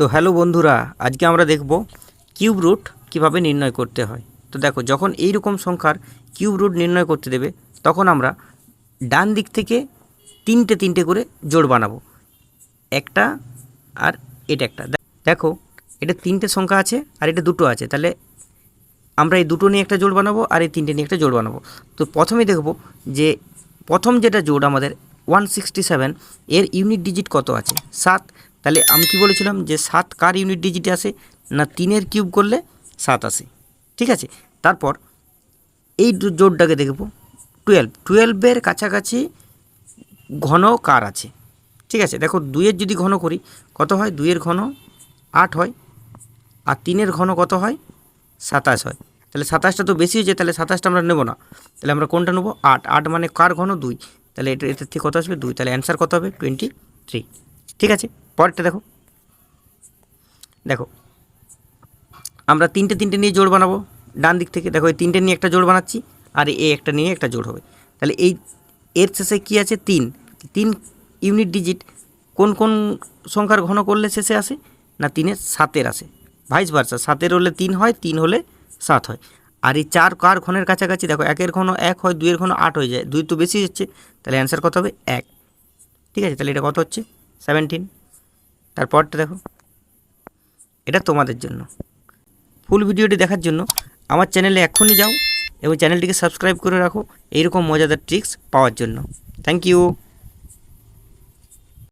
তো হ্যালো বন্ধুরা, আজকে আমরা দেখব কিউব রুট কীভাবে নির্ণয় করতে হয়। তো দেখো, যখন এই রকম সংখ্যার কিউব রুট নির্ণয় করতে দেবে, তখন আমরা ডান দিক থেকে তিনটে তিনটে করে জোড় বানাবো। একটা আর এটা একটা। দেখো, এটা তিনটে সংখ্যা আছে আর এটা দুটো আছে। তাহলে আমরা এই দুটো নিয়ে একটা জোড় বানাবো আর এই তিনটে নিয়ে একটা জোড় বানাবো। তো প্রথমে দেখব যে প্রথম যেটা জোড় আমাদের ওয়ান সিক্সটি সেভেন এর ইউনিট ডিজিট কত আছে? সাত তাহলে আমি কি বলেছিলাম যে সাত কার ইউনিট ডিজিটে আসে না তিনের কিউব করলে সাত আসে? ঠিক আছে? তারপর এই জোড়টাকে দেখব টুয়েলভ টুয়েলভের কাছাকাছি ঘন কার আছে। ঠিক আছে? দেখো, দুইয়ের যদি ঘন করি, কত হয়? দুইয়ের ঘন আট হয়। আর তিনের ঘন কত হয়? সাতাশ হয়। তাহলে সাতাশটা তো বেশি হয়েছে, তাহলে সাতাশটা আমরা নেব না। তাহলে আমরা কোনটা নেব? আট। আট মানে কার ঘন? দুই। তাহলে এটা এটার থেকে কত আসবে? দুই। তাহলে অ্যান্সার কত হবে? টোয়েন্টি থ্রি ঠিক আছে? পরেরটা দেখো। দেখো। আমরা তিনটে তিনটে নিয়ে জোড় বানাবো। ডান দিক থেকে দেখো, এই তিনটে নিয়ে একটা জোড় বানাচ্ছি আর এ একটা নিয়ে একটা জোড় হবে। তাহলে এই এর শেষে কী আছে? তিন। তিন ইউনিট ডিজিট কোন কোন সংখ্যার ঘন করলে শেষে আসে? না, তিনের সাতের আসে। ভাইস ভার্সা, সাতের হলে তিন হয়, তিন হলে সাত হয়। আর এই চার কার ঘনের কাছাকাছি দেখো, একের ঘন এক হয়, দুইয়ের ঘন আট হয়ে যায়। দুই তো বেশি হচ্ছে, তাহলে অ্যান্সার কত হবে? এক। ঠিক আছে, তাহলে এটা কত হচ্ছে? সেভেন্টিন তারপরটা দেখো। এটা তোমাদের জন্য। ফুল ভিডিওটি দেখার জন্য আমার চ্যানেলে এখনই যাও এবং চ্যানেলটিকে সাবস্ক্রাইব করে রাখো। এইরকম মজাদার ট্রিক্স পাওয়ার জন্য। Thank you